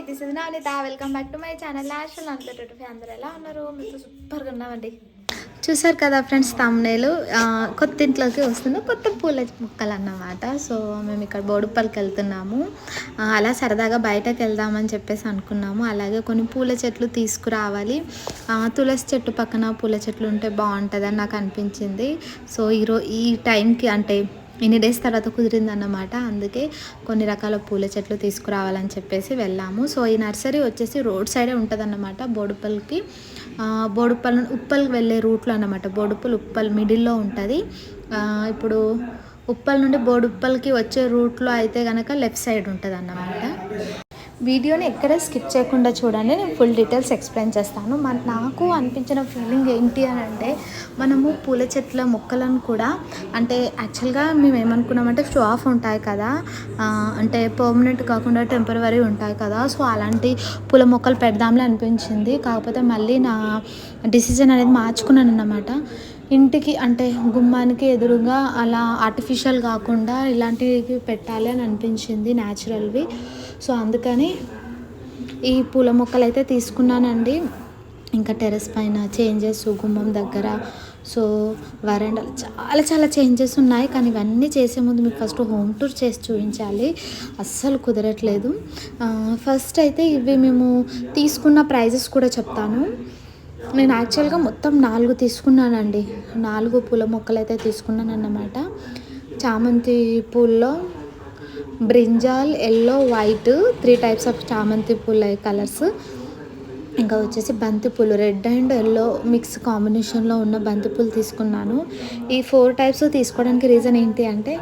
Hi this is Nanitha welcome back to my channel యాషల్ అంతటి అందరూ ఎలా ఉన్నారు? మీతో సూపర్గా ఉన్నామండి. చూసారు కదా ఫ్రెండ్స్ తమ్నేలు కొత్త ఇంట్లోకి వస్తుంది. కొత్త పూల మొక్కలు అన్నమాట సో మేము ఇక్కడ బోడుపల్లికి వెళ్తున్నాము. అలా సరదాగా బయటకు వెళ్దామని చెప్పేసి అనుకున్నాము. అలాగే కొన్ని పూల చెట్లు తీసుకురావాలి. తులసి చెట్టు పక్కన పూల చెట్లు ఉంటే బాగుంటుందని నాకు అనిపించింది. సో ఈరో ఈ టైంకి అంటే ఎన్ని డేస్ తర్వాత కుదిరింది అన్నమాట అందుకే కొన్ని రకాల పూల చెట్లు తీసుకురావాలని చెప్పేసి వెళ్ళాము. సో ఈ నర్సరీ వచ్చేసి రోడ్ సైడే ఉంటుంది అన్నమాట బోడుపల్లికి బోడుపల్ ఉప్పల్కి వెళ్ళే రూట్లో అన్నమాట. బోడుపల్ ఉప్పల్ మిడిల్లో ఉంటుంది. ఇప్పుడు ఉప్పల్ నుండి బోడుప్పల్కి వచ్చే రూట్లో అయితే కనుక లెఫ్ట్ సైడ్ ఉంటుంది అన్నమాట వీడియోని ఎక్కడ స్కిప్ చేయకుండా చూడండి నేను ఫుల్ డీటెయిల్స్ ఎక్స్ప్లెయిన్ చేస్తాను. మన నాకు అనిపించిన ఫీలింగ్ ఏంటి అని అంటే మనము పూల చెట్ల మొక్కలను కూడా అంటే యాక్చువల్గా మేము ఏమనుకున్నామంటే షో ఆఫ్ ఉంటాయి కదా. అంటే పర్మనెంట్ కాకుండా టెంపరీ ఉంటాయి కదా. సో అలాంటి పూల మొక్కలు పెడదాంలే అనిపించింది. కాకపోతే మళ్ళీ నా డిసిజన్ అనేది మార్చుకున్నాను అన్నమాట. ఇంటికి అంటే గుమ్మానికి ఎదురుగా అలా ఆర్టిఫిషియల్ కాకుండా ఇలాంటివి పెట్టాలి అని అనిపించింది న్యాచురల్వి సో అందుకని ఈ పూల మొక్కలు అయితే తీసుకున్నానండి. ఇంకా టెర్రస్ పైన చేంజెస్ గుమ్మం దగ్గర సో వరండాలు చాలా చాలా చేంజెస్ ఉన్నాయి. కానీ ఇవన్నీ చేసే ముందు మీకు ఫస్ట్ హోమ్ టూర్ చేసి చూపించాలి. అస్సలు కుదరట్లేదు. ఫస్ట్ అయితే ఇవి మేము తీసుకున్న ప్రైజెస్ కూడా చెప్తాను. నేను యాక్చువల్గా మొత్తం నాలుగు తీసుకున్నానండి. నాలుగు పూల మొక్కలు అయితే తీసుకున్నాను అన్నమాట చామంతి పూల్లో brinjal yellow white three types of చామంతి పూల కలర్స్. ఇంకా వచ్చేసి బంతిపూలు రెడ్ అండ్ ఎల్లో మిక్స్ కాంబినేషన్లో ఉన్న బంతిపూలు తీసుకున్నాను. ఈ ఫోర్ టైప్స్ తీసుకోవడానికి రీజన్ ఏంటి అంటే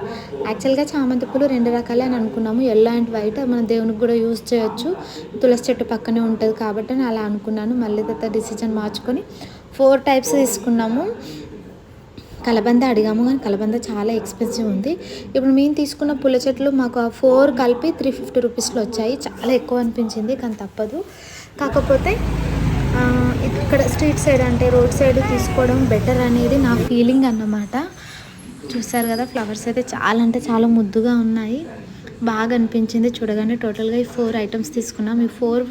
యాక్చువల్గా చామంతి పూలు రెండు రకాలే అని అనుకున్నాము. ఎల్లో అండ్ వైట్ మన దేవునికి కూడా యూజ్ చేయొచ్చు. తులసి చెట్టు పక్కనే ఉంటుంది కాబట్టి నేను అలా అనుకున్నాను. మళ్ళీ తర్వాత డిసిజన్ మార్చుకొని ఫోర్ టైప్స్ తీసుకున్నాము. కలబంద అడిగాము కానీ కలబంద చాలా ఎక్స్పెన్సివ్ ఉంది. ఇప్పుడు మేము తీసుకున్న పూల చెట్లు మాకు ఆ ఫోర్ కలిపి త్రీ ఫిఫ్టీ రూపీస్లో వచ్చాయి. చాలా ఎక్కువ అనిపించింది కానీ తప్పదు. కాకపోతే ఇక్కడ స్ట్రీట్ సైడ్ అంటే రోడ్ సైడ్ తీసుకోవడం బెటర్ అనేది నా ఫీలింగ్ అన్నమాట. చూసారు కదా ఫ్లవర్స్ అయితే చాలా అంటే చాలా ముద్దుగా ఉన్నాయి. బాగా అనిపించింది. చూడగానే టోటల్గా ఈ ఫోర్ ఐటమ్స్ తీసుకున్నాం. ఈ ఫోర్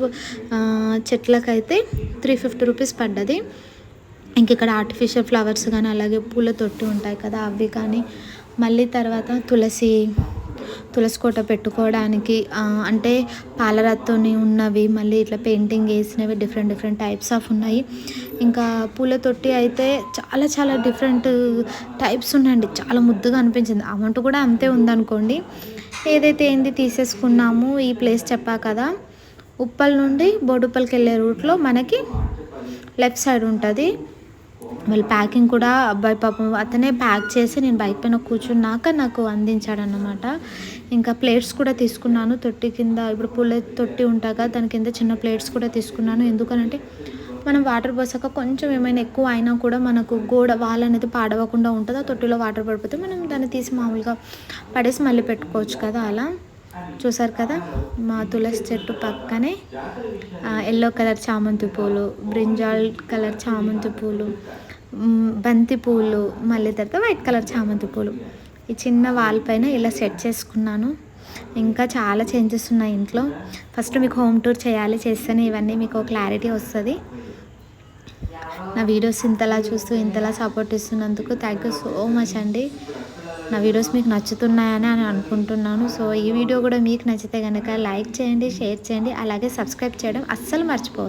చెట్లకైతే త్రీ ఫిఫ్టీ రూపీస్ పడ్డది. ఇంక ఇక్కడ ఆర్టిఫిషియల్ ఫ్లవర్స్ కానీ అలాగే పూల తొట్టి ఉంటాయి కదా అవి కానీ మళ్ళీ తర్వాత తులసి తులసి కోట పెట్టుకోవడానికి అంటే పాలరాతోని ఉన్నవి మళ్ళీ ఇట్లా పెయింటింగ్ వేసినవి డిఫరెంట్ డిఫరెంట్ టైప్స్ ఆఫ్ ఉన్నాయి. ఇంకా పూల తొట్టి అయితే చాలా చాలా డిఫరెంట్ టైప్స్ ఉన్నాయండి. చాలా ముద్దుగా అనిపించింది. అమౌంట్ కూడా అంతే ఉందనుకోండి. ఏదైతే ఏంది తీసేసుకున్నాము ఈ ప్లేస్ చెప్పా కదా ఉప్పల్ నుండి బోడుప్పల్కి వెళ్ళే రూట్లో మనకి లెఫ్ట్ సైడ్ ఉంటుంది. వాళ్ళు ప్యాకింగ్ కూడా అబ్బాయి పాపం అతనే ప్యాక్ చేసి నేను బైక్ పైన కూర్చున్నాక నాకు అందించాడన్నమాట. ఇంకా ప్లేట్స్ కూడా తీసుకున్నాను తొట్టి కింద. ఇప్పుడు పూల తొట్టి ఉంటాగా దాని కింద చిన్న ప్లేట్స్ కూడా తీసుకున్నాను. ఎందుకనంటే మనం వాటర్ పోసాక కొంచెం ఏమైనా ఎక్కువ అయినా కూడా మనకు గోడ వాల్ అనేది పాడవకుండా ఉంటుంది. ఆ తొట్టిలో వాటర్ పడిపోతే మనం దాన్ని తీసి మామూలుగా పడేసి మళ్ళీ పెట్టుకోవచ్చు కదా అలా. చూసారు కదా? మా తులసి చెట్టు పక్కనే ఎల్లో కలర్ చామంతి పూలు బ్రింజాల్ కలర్ చామంతి పూలు బంతి పూలు మళ్ళీ తర్వాత వైట్ కలర్ చామంతి పూలు. ఈ చిన్న వాల్ పైన ఇలా సెట్ చేసుకున్నాను. ఇంకా చాలా చేంజెస్ ఉన్నాయి ఇంట్లో. ఫస్ట్ మీకు హోమ్ టూర్ చేయాలి చేస్తేనే ఇవన్నీ మీకు క్లారిటీ వస్తుంది. నా వీడియోస్ ఇంతలా చూస్తూ ఇంతలా సపోర్ట్ ఇస్తున్నందుకు థ్యాంక్ యూ సో మచ్ అండి. నా వీడియోస్ మీకు నచ్చుతున్నాయని అని అనుకుంటున్నాను. సో ఈ వీడియో కూడా మీకు నచ్చితే కనుక లైక్ చేయండి షేర్ చేయండి అలాగే సబ్స్క్రైబ్ చేయడం అస్సలు మర్చిపోవద్దు.